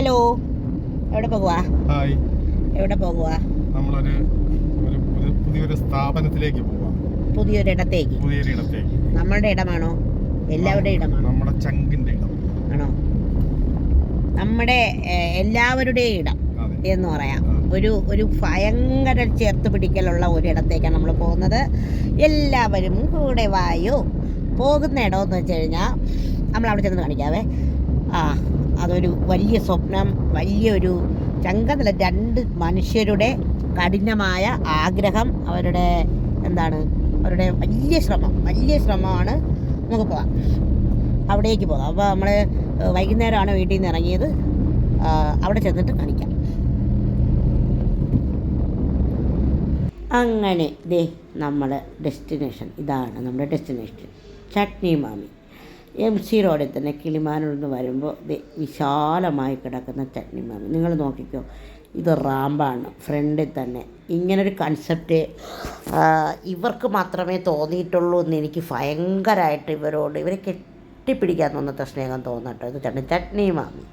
Hello എവിടെ പോകുവാ? Hi എവിടെ പോകുവാ? നമ്മളൊരു ഒരു ഒരു പുതിയൊരു സ്ഥാപനത്തിലേക്ക് പുതിയൊരു പുതിയൊരിടത്തേക്ക് പുതിയൊരു ഇടത്തേക്ക്. നമ്മുടെ ഇടമാണോ? എല്ലാവരുടെ ഇടമാണോ? നമ്മുടെ ചങ്കിന്റെ ഇടം. ആണോ? നമ്മുടെ എല്ലാവരുടെയും ഇടം എന്ന് പറയാം. ഒരു ഒരു ഭയങ്കര ചേർത്ത് പിടിക്കലുള്ള ഒരിടത്തേക്കാണ് നമ്മൾ പോകുന്നത്. എല്ലാവരും കൂടെ വായു? പോകുന്ന ഇടമെന്ന് വെച്ച് കഴിഞ്ഞാൽ നമ്മൾ അവിടെ ചെന്ന് കാണിക്കാവേ. ആ. അതൊരു വലിയ സ്വപ്നം വലിയൊരു ചങ്കതല രണ്ട് മനുഷ്യരുടെ കഠിനമായ ആഗ്രഹം അവരുടെ എന്താണ് അവരുടെ വലിയ ശ്രമം വലിയ ശ്രമമാണ്. നമുക്ക് പോകാം. അവിടേക്ക് പോകാം. അപ്പോൾ നമ്മൾ വൈകുന്നേരമാണ് വീട്ടിൽ നിന്ന് ഇറങ്ങിയത്. അവിടെ ചെന്നിട്ട് കാണിക്കാം. അങ്ങനെ ദേ നമ്മൾ ഡെസ്റ്റിനേഷൻ ഇതാണ് നമ്മുടെ ഡെസ്റ്റിനേഷൻ ചട്നി മാമി. എം സി റോഡിൽ തന്നെ കിളിമാനൂർന്ന് നിന്ന് വരുമ്പോൾ വിശാലമായി കിടക്കുന്ന ചട്നി നിങ്ങൾ നോക്കിക്കോ ഇത് റാമ്പാണ് ഫ്രണ്ടിൽ തന്നെ. ഇങ്ങനൊരു കൺസെപ്റ്റ് ഇവർക്ക് മാത്രമേ തോന്നിയിട്ടുള്ളൂ എന്ന് എനിക്ക് ഭയങ്കരമായിട്ട് ഇവരോട് ഇവരെ കെട്ടിപ്പിടിക്കാൻ തോന്നത്ത സ്നേഹം തോന്നട്ടോ ഇത് ചട്നി ചട്നി മാമി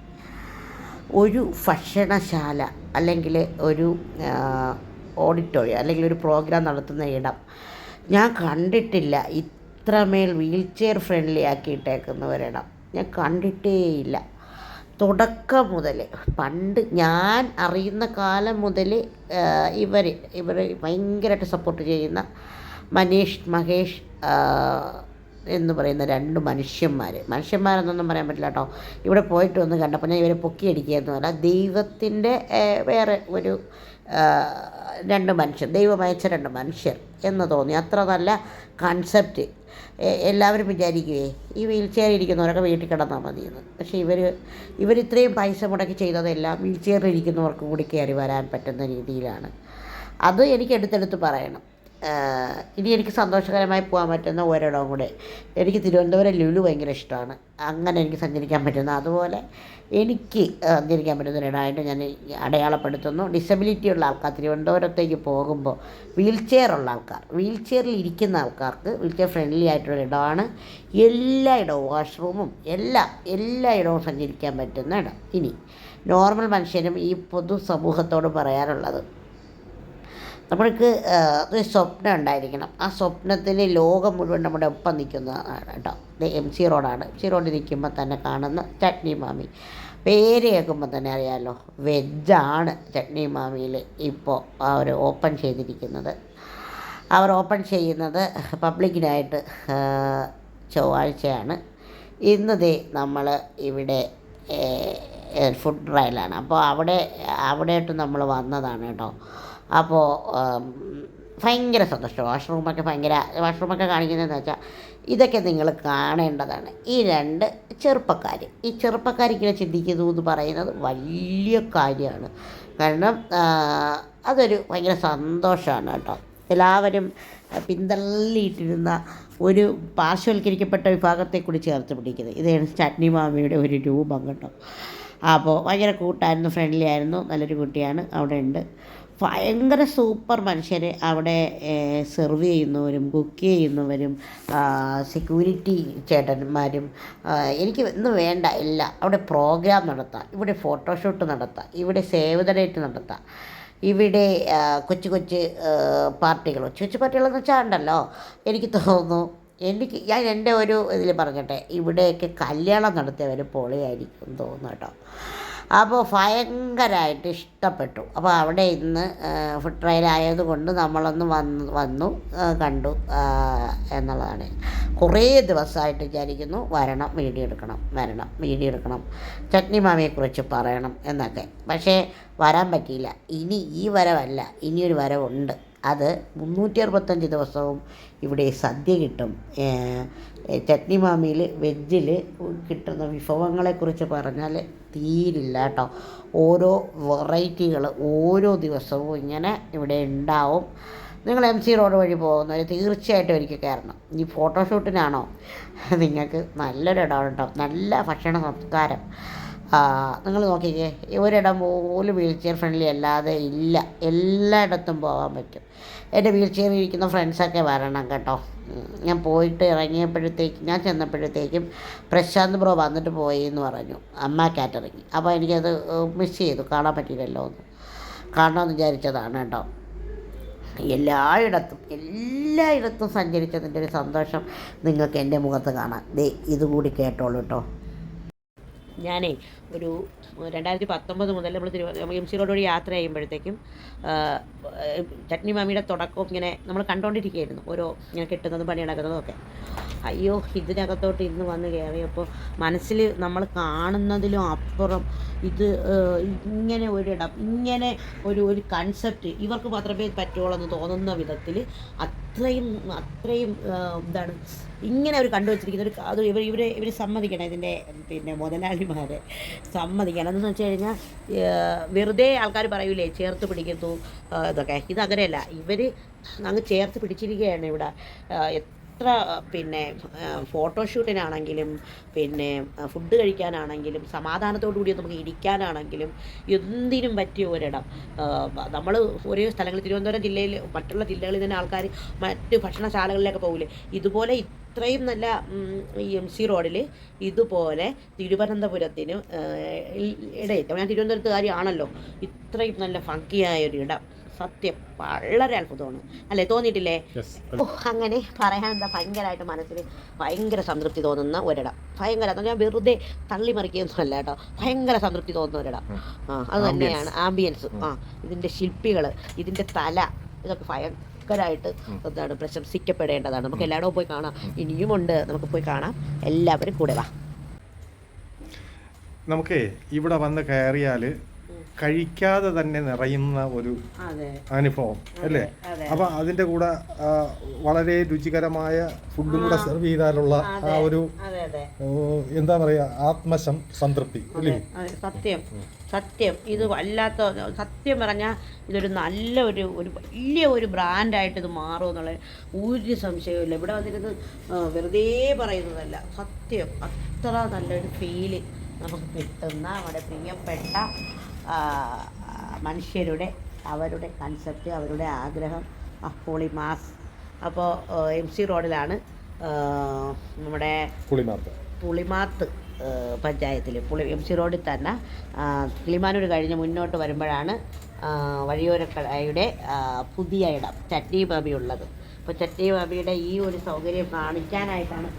ഒരു ഭക്ഷണശാല അല്ലെങ്കിൽ ഒരു ഓഡിറ്റോറിയം അല്ലെങ്കിൽ ഒരു പ്രോഗ്രാം നടത്തുന്ന ഇടം ഞാൻ കണ്ടിട്ടില്ല. ഇത്രമേൽ വീൽ ചെയർ ഫ്രണ്ട്ലി ആക്കിയിട്ടേക്കുന്ന ഒരിടം ഞാൻ കണ്ടിട്ടേയില്ല. തുടക്കം മുതൽ പണ്ട് ഞാൻ അറിയുന്ന കാലം മുതൽ ഇവർ ഇവർ ഭയങ്കരമായിട്ട് സപ്പോർട്ട് ചെയ്യുന്ന മനീഷ് മഹേഷ് എന്ന് പറയുന്ന രണ്ട് മനുഷ്യന്മാർ മനുഷ്യന്മാരെന്നൊന്നും പറയാൻ പറ്റില്ല കേട്ടോ. ഇവിടെ പോയിട്ട് ഒന്ന് കണ്ടപ്പോൾ ഞാൻ ഇവരെ പൊക്കിയടിക്കുകയൊന്നുമല്ല ദൈവത്തിന്റെ വേറെ ഒരു രണ്ട് മനുഷ്യർ ദൈവം അയച്ച രണ്ട് മനുഷ്യർ എന്ന് തോന്നി. അത്ര നല്ല കൺസെപ്റ്റ് എല്ലാവരും വിചാരിക്കുവേ ഈ വീൽ ചെയർ ഇരിക്കുന്നവരൊക്കെ വീട്ടിൽ കിടന്നാൽ മതിയെന്ന് പക്ഷേ ഇവർ ഇത്രയും പൈസ മുടക്കി ചെയ്തതെല്ലാം വീൽ ചെയറിൽ ഇരിക്കുന്നവർക്ക് കൂടി കയറി വരാൻ പറ്റുന്ന രീതിയിലാണ്. അത് എനിക്ക് എടുത്തെടുത്ത് പറയണം. ഇനി എനിക്ക് സന്തോഷകരമായി പോകാൻ പറ്റുന്ന ഒരിടവും കൂടെ. എനിക്ക് തിരുവനന്തപുരം ലുലു ഭയങ്കര ഇഷ്ടമാണ്. അങ്ങനെ എനിക്ക് സഞ്ചരിക്കാൻ പറ്റുന്ന അതുപോലെ എനിക്ക് സഞ്ചരിക്കാൻ പറ്റുന്ന ഒരിടമായിട്ട് ഞാൻ അടയാളപ്പെടുത്തുന്നു. ഡിസബിലിറ്റി ഉള്ള ആൾക്കാർ തിരുവനന്തപുരത്തേക്ക് പോകുമ്പോൾ വീൽ ചെയർ ഉള്ള ആൾക്കാർ വീൽ ചെയറിൽ ഇരിക്കുന്ന ആൾക്കാർക്ക് വീൽ ചെയർ ഫ്രണ്ട്ലി ആയിട്ടുള്ള ഇടമാണ്. എല്ലായിടവും വാഷ്റൂമും എല്ലാം എല്ലായിടവും സഞ്ചരിക്കാൻ പറ്റുന്ന ഇടം. ഇനി നോർമൽ മനുഷ്യനും ഈ പൊതു സമൂഹത്തോട് പറയാനുള്ളത് നമ്മൾക്ക് ഒരു സ്വപ്നം ഉണ്ടായിരിക്കണം. ആ സ്വപ്നത്തിൽ ലോകം മുഴുവൻ നമ്മുടെ ഒപ്പം നിൽക്കുന്നതാണ് കേട്ടോ. ഇത് എം സി റോഡാണ്. എം സി റോഡിൽ നിൽക്കുമ്പോൾ തന്നെ കാണുന്ന ചട്നി മാമി. പേര് കേൾക്കുമ്പോൾ തന്നെ അറിയാമല്ലോ വെജാണ് ചട്നി മാമിയിൽ ഇപ്പോൾ അവർ ഓപ്പൺ ചെയ്തിരിക്കുന്നത്. അവർ ഓപ്പൺ ചെയ്യുന്നത് പബ്ലിക്കിനായിട്ട് ചൊവ്വാഴ്ചയാണ്. ഇന്നതേ നമ്മൾ ഇവിടെ ഫുഡ് ട്രയലാണ്. അപ്പോൾ അവിടെ അവിടെയായിട്ട് നമ്മൾ വന്നതാണ് കേട്ടോ. അപ്പോൾ ഭയങ്കര സന്തോഷം. വാഷ്റൂമൊക്കെ ഭയങ്കര വാഷ്റൂമൊക്കെ കാണിക്കുന്നതെന്ന് വെച്ചാൽ ഇതൊക്കെ നിങ്ങൾ കാണേണ്ടതാണ്. ഈ രണ്ട് ചെറുപ്പക്കാർ ഈ ചെറുപ്പക്കാരിങ്ങനെ ചിന്തിക്കുന്നു എന്ന് പറയുന്നത് വലിയ കാര്യമാണ്. കാരണം അതൊരു ഭയങ്കര സന്തോഷമാണ് കേട്ടോ. എല്ലാവരും പിന്തള്ളിയിട്ടിരുന്ന ഒരു പാർശ്വവൽക്കരിക്കപ്പെട്ട വിഭാഗത്തെക്കൂടി ചേർത്ത് പിടിക്കുന്നത്. ഇതാണ് ചട്നി മാമിയുടെ ഒരു രൂപം കേട്ടോ. അപ്പോൾ ഭയങ്കര കൂട്ടായിരുന്നു ഫ്രണ്ട്ലി ആയിരുന്നു നല്ലൊരു കുട്ടിയാണ് അവിടെ ഉണ്ട് ഭയങ്കര സൂപ്പർ മനുഷ്യർ അവിടെ സെർവ് ചെയ്യുന്നവരും കുക്ക് ചെയ്യുന്നവരും സെക്യൂരിറ്റി ചേട്ടന്മാരും എനിക്ക് ഇന്ന് വേണ്ട ഇല്ല. അവിടെ പ്രോഗ്രാം നടത്താം. ഇവിടെ ഫോട്ടോഷൂട്ട് നടത്താം. ഇവിടെ സേവ് ദ ഡേറ്റ് നടത്താം. ഇവിടെ കൊച്ചു കൊച്ചു പാർട്ടികൾ. കൊച്ചു കൊച്ചു പാർട്ടികളെന്ന് വെച്ചാൽ ഉണ്ടല്ലോ. എനിക്ക് തോന്നുന്നു എനിക്ക് ഞാൻ എന്റെ ഒരു ഇതിൽ പറഞ്ഞട്ടെ ഇവിടെയൊക്കെ കല്യാണം നടത്തിയവർ പൊളിയായിരിക്കും തോന്നുന്നു കേട്ടോ. അപ്പോൾ ഭയങ്കരമായിട്ട് ഇഷ്ടപ്പെട്ടു. അപ്പോൾ അവിടെ ഇന്ന് ഫുഡ് ട്രയൽ ആയതുകൊണ്ട് നമ്മളൊന്ന് വന്ന് വന്നു കണ്ടു എന്നുള്ളതാണ്. കുറേ ദിവസമായിട്ട് വിചാരിക്കുന്നു വരണം വീഡിയോ എടുക്കണം വരണം വീഡിയോ എടുക്കണം ചട്നി മാമിയെക്കുറിച്ച് പറയണം എന്നൊക്കെ. പക്ഷേ വരാൻ പറ്റിയില്ല. ഇനി ഈ വരവല്ല ഇനിയൊരു വരവുണ്ട്. അത് മുന്നൂറ്റി അറുപത്തഞ്ച് ദിവസവും ഇവിടെ സദ്യ കിട്ടും. ചട്നി മാമിയിൽ വെജ്ജിൽ കിട്ടുന്ന വിഭവങ്ങളെക്കുറിച്ച് പറഞ്ഞാൽ തീരില്ല കേട്ടോ. ഓരോ വെറൈറ്റികൾ ഓരോ ദിവസവും ഇങ്ങനെ ഇവിടെ ഉണ്ടാവും. നിങ്ങൾ എം സി റോഡ് വഴി പോകുന്നവർ തീർച്ചയായിട്ടും ഒരിക്കൽ കയറണം. ഈ ഫോട്ടോഷൂട്ടിനാണോ? നിങ്ങൾക്ക് നല്ലൊരു ഇടമാണ് കേട്ടോ നല്ല ഭക്ഷണ സംസ്കാരം. നിങ്ങൾ നോക്കിക്കേ ഒരിടം പോലും വീൽ ചെയർ ഫ്രണ്ട്ലി അല്ലാതെ ഇല്ല. എല്ലായിടത്തും പോകാൻ പറ്റും. എന്റെ വീൽ ചെയറിൽ ഇരിക്കുന്ന ഫ്രണ്ട്സൊക്കെ വരണം കേട്ടോ. ഞാൻ പോയിട്ട് ഇറങ്ങിയപ്പോഴത്തേക്കും ഞാൻ ചെന്നപ്പോഴത്തേക്കും പ്രശാന്ത് ബ്രോ വന്നിട്ട് പോയി എന്ന് പറഞ്ഞു. അമ്മ കാറ്ററിങ്. അപ്പോൾ എനിക്കത് മിസ് ചെയ്തു. കാണാൻ പറ്റിയില്ലല്ലോ എന്ന്. കാണണമെന്ന് വിചാരിച്ചതാണ് കേട്ടോ. എല്ലായിടത്തും എല്ലായിടത്തും സഞ്ചരിച്ചതിന്റെ ഒരു സന്തോഷം നിങ്ങൾക്ക് എന്റെ മുഖത്ത് കാണാം. ദേ ഇതുകൂടി കേട്ടോളൂ കേട്ടോ. ഞാനേ ഒരു രണ്ടായിരത്തി പത്തൊമ്പത് മുതൽ നമ്മൾ തിരുവനന്തപുരം എം സി റോഡ് വഴി യാത്ര ചെയ്യുമ്പോഴത്തേക്കും ചട്നി മാമിയുടെ തുടക്കം ഇങ്ങനെ നമ്മൾ കണ്ടുകൊണ്ടിരിക്കുകയായിരുന്നു ഓരോ ഇങ്ങനെ കിട്ടുന്നതും പണി നടക്കുന്നതും ഒക്കെ. അയ്യോ ഇതിനകത്തോട്ട് ഇന്ന് വന്ന് കയറിയപ്പോൾ മനസ്സിൽ നമ്മൾ കാണുന്നതിലും അപ്പുറം ഇത് ഇങ്ങനെ ഒരിടം ഇങ്ങനെ ഒരു ഒരു കൺസെപ്റ്റ് ഇവർക്ക് മാത്രമേ പറ്റുള്ളൂ എന്ന് തോന്നുന്ന വിധത്തിൽ അത്രയും അത്രയും എന്താണ് ഇങ്ങനെ അവർ കണ്ടുവച്ചിരിക്കുന്ന ഒരു അത് ഇവർ ഇവർ ഇവർ സമ്മതിക്കണം ഇതിന്റെ പിന്നെ മുതലാളിമാരെ. സമ്മതിക്കണം. എന്ന് വെച്ച് കഴിഞ്ഞാൽ വെറുതെ ആൾക്കാർ പറയൂലേ ചേർത്ത് പിടിക്കുന്നു ഇതൊക്കെ. ഇതങ്ങനെയല്ല ഇവർ അങ്ങ് ചേർത്ത് പിടിച്ചിരിക്കുകയാണ് ഇവിടെ. എത്ര പിന്നെ ഫോട്ടോഷൂട്ടിനാണെങ്കിലും പിന്നെ ഫുഡ് കഴിക്കാനാണെങ്കിലും സമാധാനത്തോടു കൂടി നമുക്ക് ഇരിക്കാനാണെങ്കിലും എന്തിനും പറ്റിയ ഒരിടം. നമ്മൾ ഓരോ സ്ഥലങ്ങൾ തിരുവനന്തപുരം ജില്ലയിൽ മറ്റുള്ള ജില്ലകളിൽ തന്നെ ആൾക്കാർ മറ്റ് ഭക്ഷണശാലകളിലൊക്കെ പോകില്ലേ ഇതുപോലെ ഇത്രയും നല്ല ഈ എം സി റോഡിൽ ഇതുപോലെ തിരുവനന്തപുരത്തിന് ഇടയിൽ ഞാൻ തിരുവനന്തപുരത്തുകാരിയാണല്ലോ ഇത്രയും നല്ല ഫങ്കിയായ ഒരു ഇടം. സത്യം വളരെ അത്ഭുതമാണ്. അല്ലേ? തോന്നിയിട്ടില്ലേ? ഓ അങ്ങനെ പറയാൻ എന്താ ഭയങ്കരമായിട്ട് മനസ്സിൽ ഭയങ്കര സംതൃപ്തി തോന്നുന്ന ഒരിടം. ഭയങ്കര ഞാൻ വെറുതെ തള്ളി മറിക്കുകയൊന്നുമല്ല കേട്ടോ. ഭയങ്കര സംതൃപ്തി തോന്നുന്ന ഒരിടം. ആ അത് തന്നെയാണ് ആംബിയൻസ് ആ ഇതിന്റെ ശില്പികൾ ഇതിന്റെ തല ഇതൊക്കെ ഭയങ്കരമായിട്ട് എന്താണ് പ്രശംസിക്കപ്പെടേണ്ടതാണ്. നമുക്ക് എല്ലായിടവും പോയി കാണാം. ഇനിയുമുണ്ട്. നമുക്ക് പോയി കാണാം. എല്ലാവരും കൂടെ വാ. നമുക്ക് ഇവിടെ വന്ന് കയറിയാൽ കഴിക്കാതെ തന്നെ നിറയുന്ന ഒരു അനുഭവം അല്ലേ. അപ്പൊ അതിന്റെ കൂടെ വളരെ രുചികരമായ ഫുഡും കൂടെ സെർവ് ചെയ്താലുള്ള ആ ഒരു എന്താ പറയാ ആത്മശം സംതൃപ്തി അല്ലേ? സത്യം സത്യം. ഇത് വല്ലാത്ത സത്യം പറഞ്ഞാൽ ഇതൊരു നല്ല ഒരു ഒരു വലിയ ഒരു ബ്രാൻഡായിട്ട് ഇത് മാറും എന്നുള്ള ഒരു സംശയവുമില്ല ഇവിടെ വന്നിരുന്ന് വെറുതെ പറയുന്നതല്ല. സത്യം അത്ര നല്ലൊരു ഫീൽ നമുക്ക് കിട്ടുന്ന നമ്മുടെ പ്രിയപ്പെട്ട മനുഷ്യരുടെ അവരുടെ കൺസെപ്റ്റ് അവരുടെ ആഗ്രഹം ഹോളി മാസ് അപ്പോൾ എം സി റോഡിലാണ് നമ്മുടെ പുളിമാർത്ത. പുളിമാത്ത് പഞ്ചായത്തിൽ പുളി എം സി റോഡിൽ തന്നെ കിളിമാനൂർ കഴിഞ്ഞ് മുന്നോട്ട് വരുമ്പോഴാണ് വഴിയോരക്കടയുടെ പുതിയ ഇടം ചട്നി ബാബി ഉള്ളത്. അപ്പോൾ ചട്നി ബാബിയുടെ ഈ ഒരു സൗകര്യം കാണിക്കാനായിട്ടാണ്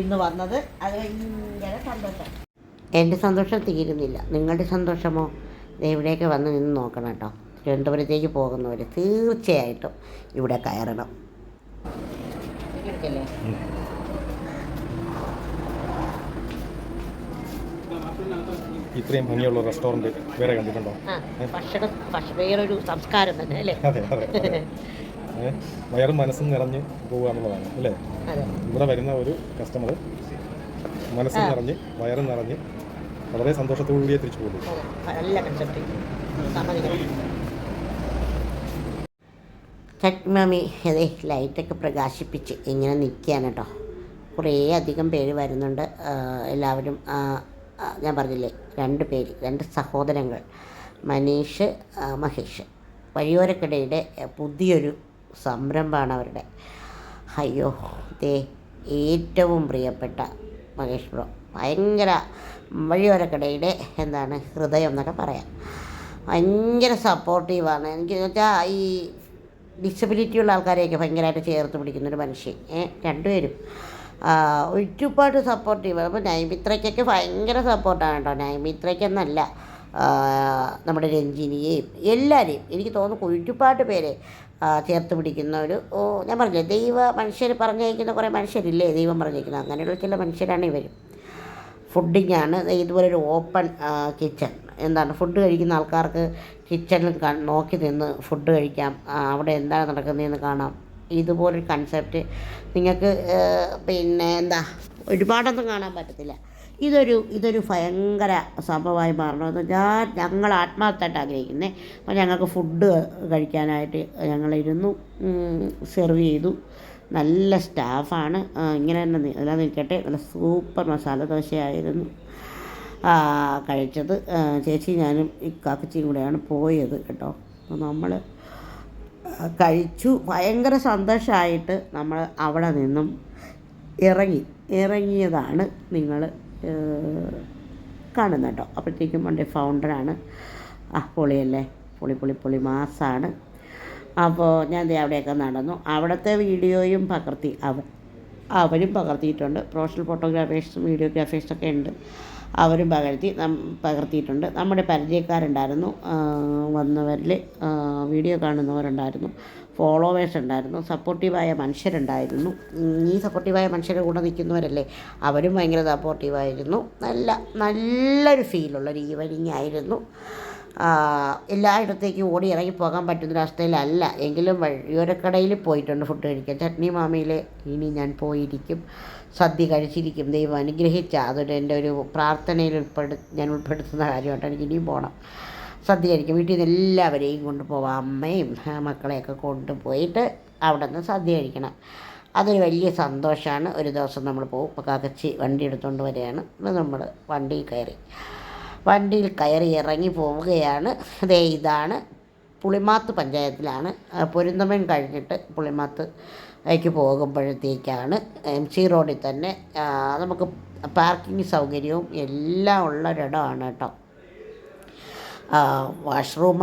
ഇന്ന് വന്നത്. അത് ഭയങ്കര സന്തോഷം. എന്റെ സന്തോഷം തീരുന്നില്ല. നിങ്ങളുടെ സന്തോഷമോ? ദേ ഇവിടേക്ക് വന്ന് നിന്ന് നോക്കണം കേട്ടോ. തിരുവനന്തപുരത്തേക്ക് പോകുന്നവർ തീർച്ചയായിട്ടും ഇവിടെ കയറണം. ഇത്രയും ഭംഗിയുള്ള റെസ്റ്റോറന്റ് വേറെ കണ്ടിട്ടുണ്ടോ? ഭക്ഷണം സംസ്കാരം തന്നെ അല്ലേ? അതെ. വയറും മനസ്സും നിറഞ്ഞ് പോവുക എന്നുള്ളതാണ് അല്ലേ? ഇവിടെ വരുന്ന ഒരു കസ്റ്റമർ മനസ്സും നിറഞ്ഞ് വയറും നിറഞ്ഞ് വളരെ സന്തോഷത്തോടു കൂടിയേ തിരിച്ചു പോകുന്നു അതെ നല്ല കൺസെപ്റ്റ് അതെ ലൈറ്റൊക്കെ പ്രകാശിപ്പിച്ച് ഇങ്ങനെ നിൽക്കുകയാണ് കേട്ടോ. കുറേ അധികം പേര് വരുന്നുണ്ട്. എല്ലാവരും ഞാൻ പറഞ്ഞില്ലേ രണ്ട് പേര് രണ്ട് സഹോദരങ്ങൾ മനീഷ് മഹേഷ്. വഴിയോരക്കിടയുടെ പുതിയൊരു സംരംഭമാണ് അവരുടെ. അയ്യോ ദേ ഏറ്റവും പ്രിയപ്പെട്ട മഹേഷ് ബ്രോ. ഭയങ്കര വഴിയോരക്കടയുടെ എന്താണ് ഹൃദയം എന്നൊക്കെ പറയാം. ഭയങ്കര സപ്പോർട്ടീവാണ് എനിക്ക് വെച്ചാൽ ഈ ഡിസബിലിറ്റി ഉള്ള ആൾക്കാരെയൊക്കെ ഭയങ്കരമായിട്ട് ചേർത്ത് പിടിക്കുന്നൊരു മനുഷ്യൻ. രണ്ടുപേരും. ഒരുപാട് സപ്പോർട്ടീവ് അപ്പോൾ നൈമിത്രയ്ക്കൊക്കെ ഭയങ്കര സപ്പോർട്ടാണ് കേട്ടോ. നൈമിത്രയ്ക്കെന്നല്ല നമ്മുടെ രഞ്ജിനിയെയും എല്ലാവരെയും എനിക്ക് തോന്നുന്നു ഒരുപാട് പേരെ ചേർത്ത് പിടിക്കുന്ന ഒരു ഓ ഞാൻ പറഞ്ഞില്ലേ ദൈവ മനുഷ്യർ പറഞ്ഞയക്കുന്ന കുറേ മനുഷ്യരില്ലേ? ദൈവം പറഞ്ഞേക്കുന്നത് അങ്ങനെയുള്ള ചില മനുഷ്യരാണ് ഇവരും. ഫുഡിങ് ആണ് ദേ ഇതുപോലെ ഒരു ഓപ്പൺ കിച്ചൺ. എന്താണ്? ഫുഡ് കഴിക്കുന്ന ആൾക്കാർക്ക് കിച്ചണിൽ നോക്കി നിന്ന് ഫുഡ് കഴിക്കാം. അവിടെ എന്താണ് നടക്കുന്നതെന്ന് കാണാം. ഇതുപോലൊരു കൺസെപ്റ്റ് നിങ്ങൾക്ക് പിന്നെ എന്താ? ഒരുപാടൊന്നും കാണാൻ പറ്റത്തില്ല. ഇതൊരു ഇതൊരു ഭയങ്കര സംഭവമായി മാറണമെന്ന് ഞാൻ ഞങ്ങൾ ആത്മാർത്ഥമായിട്ട് ആഗ്രഹിക്കുന്നത് അപ്പോൾ ഞങ്ങൾക്ക് ഫുഡ് കഴിക്കാനായിട്ട് ഞങ്ങളിരുന്നു സെർവ് ചെയ്തു. നല്ല സ്റ്റാഫാണ്. ഇങ്ങനെ തന്നെ എല്ലാം നിൽക്കട്ടെ. നല്ല സൂപ്പർ മസാല ദോശയായിരുന്നു. കഴിച്ചത്. ചേച്ചി ഞാനും ഈ കാക്കച്ചിയും കൂടെയാണ് പോയത് കേട്ടോ. നമ്മൾ കഴിച്ചു. ഭയങ്കര സന്തോഷമായിട്ട് നമ്മൾ അവിടെ നിന്നും ഇറങ്ങി. ഇറങ്ങിയതാണ് നിങ്ങൾ കാണുന്നത് കേട്ടോ. അപ്പോഴത്തേക്കും വണ്ടി ഫൗണ്ടറാണ് ആ പൊളിയല്ലേ? പൊളി പൊളി പൊളി മാസമാണ് അപ്പോൾ ഞാൻ അവിടെയൊക്കെ നടന്നു. അവിടുത്തെ വീഡിയോയും പകർത്തി. അവൻ അവരും പകർത്തിയിട്ടുണ്ട്. പ്രൊഫഷണൽ ഫോട്ടോഗ്രാഫേഴ്സും വീഡിയോഗ്രാഫേഴ്സൊക്കെ ഉണ്ട്. അവരും പകർത്തി പകർത്തിയിട്ടുണ്ട്. നമ്മുടെ പരിചയക്കാരുണ്ടായിരുന്നു. വന്നവരിൽ വീഡിയോ കാണുന്നവരുണ്ടായിരുന്നു. ഫോളോവേഴ്സ് ഉണ്ടായിരുന്നു. സപ്പോർട്ടീവായ മനുഷ്യരുണ്ടായിരുന്നു. ഈ സപ്പോർട്ടീവായ മനുഷ്യരുടെ കൂടെ നിൽക്കുന്നവരല്ലേ? അവരും ഭയങ്കര സപ്പോർട്ടീവായിരുന്നു നല്ല നല്ലൊരു ഫീലുള്ള ഒരു ഈവനിങ് ആയിരുന്നു. എല്ലായിടത്തേക്കും ഓടി ഇറങ്ങി പോകാൻ പറ്റുന്നൊരവസ്ഥയിലല്ല എങ്കിലും വഴിയോരക്കടയിൽ പോയിട്ടുണ്ട് ഫുഡ് കഴിക്കാൻ. ചട്നി മാമിയിൽ ഇനി ഞാൻ പോയിരിക്കും. സദ്യ കഴിച്ചിരിക്കും. ദൈവം അനുഗ്രഹിച്ച. അതൊരു എന്റെ ഒരു പ്രാർത്ഥനയിൽ ഉൾപ്പെടു ഞാൻ ഉൾപ്പെടുത്തുന്ന കാര്യമായിട്ട് എനിക്ക് ഇനിയും പോകണം സദ്യ കഴിക്കും. വീട്ടിൽ നിന്ന് എല്ലാവരെയും കൊണ്ടുപോവാം അമ്മയും മക്കളെയൊക്കെ കൊണ്ടുപോയിട്ട് അവിടെ നിന്ന് സദ്യ കഴിക്കണം. അതൊരു വലിയ സന്തോഷമാണ്. ഒരു ദിവസം നമ്മൾ പോകും. ഇപ്പോൾ വണ്ടി എടുത്തുകൊണ്ട് വരികയാണ്. നമ്മൾ വണ്ടി കയറി. വണ്ടിയിൽ കയറി ഇറങ്ങി പോവുകയാണ്. അതേ ഇതാണ് പുളിമാത്ത് പഞ്ചായത്തിലാണ്. പൊരുന്തമൻ കഴിഞ്ഞിട്ട് പുളിമാത്ത് ലേക്ക് പോകുമ്പോഴത്തേക്കാണ്. എം സി റോഡിൽ തന്നെ നമുക്ക് പാർക്കിംഗ് സൗകര്യവും എല്ലാം ഉള്ള ഒരിടമാണ് കേട്ടോ. വാഷ്റൂം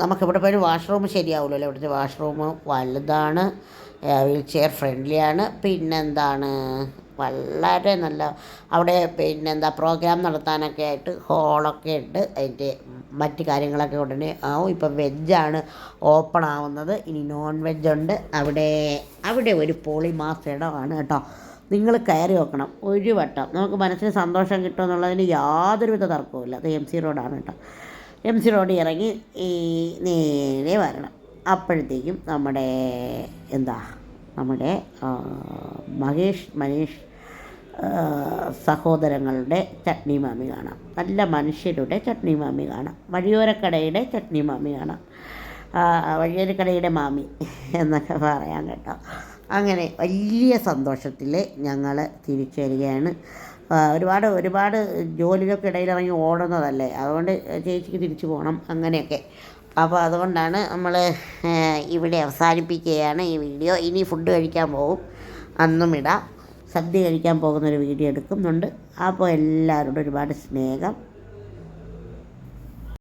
നമുക്കിവിടെ പോയി വാഷ്റൂം ശരിയാവില്ലല്ലോ ഇവിടുത്തെ വാഷ്റൂം വലുതാണ് വീൽ ചെയർ ഫ്രണ്ട്ലിയാണ്. പിന്നെന്താണ്? വളരെ നല്ല അവിടെ പിന്നെ എന്താ പ്രോഗ്രാം നടത്താനൊക്കെ ആയിട്ട് ഹോളൊക്കെ ഉണ്ട്. അതിന്റെ മറ്റ് കാര്യങ്ങളൊക്കെ ഉടനെ ആവും ഇപ്പം വെജാണ് ഓപ്പൺ ആവുന്നത്. ഇനി നോൺ വെജ് ഉണ്ട്. അവിടെ അവിടെ ഒരു പോളി മാസ് ഇടമാണ് കേട്ടോ. നിങ്ങൾ കയറി നോക്കണം. ഒരു വട്ടം. നമുക്ക് മനസ്സിന് സന്തോഷം കിട്ടുമെന്നുള്ളതിന് യാതൊരുവിധ തർക്കവുമില്ല അത് എം സി റോഡാണ് കേട്ടോ. എം സി റോഡിൽ ഇറങ്ങി ഈ നേരെ വരണം. അപ്പോഴത്തേക്കും നമ്മുടെ എന്താ? നമ്മുടെ മഹേഷ് മനീഷ് സഹോദരങ്ങളുടെ ചട്നി മാമി കാണാം. നല്ല മനുഷ്യരുടെ ചട്നി മാമി കാണാം. വഴിയോരക്കടയുടെ ചട്നി മാമി കാണാം. വഴിയോരക്കടയുടെ മാമി എന്നൊക്കെ പറയാം കേട്ടോ. അങ്ങനെ വലിയ സന്തോഷത്തിൽ ഞങ്ങൾ തിരിച്ചു വരികയാണ് ഒരുപാട് ഒരുപാട് ജോലികൾക്ക് ഇടയിൽ ഇറങ്ങി ഓടുന്നതല്ലേ? അതുകൊണ്ട് ചേച്ചിക്ക് തിരിച്ചു പോകണം അങ്ങനെയൊക്കെ. അപ്പോൾ അതുകൊണ്ടാണ് നമ്മൾ ഇവിടെ അവസാനിപ്പിക്കുകയാണ് ഈ വീഡിയോ. ഇനി ഫുഡ് കഴിക്കാൻ പോകും. അന്നും ഇടാം. സദ്യ കഴിക്കാൻ പോകുന്നൊരു വീഡിയോ എടുക്കുന്നുണ്ട്. അപ്പോൾ എല്ലാവരോടും ഒരുപാട് സ്നേഹം.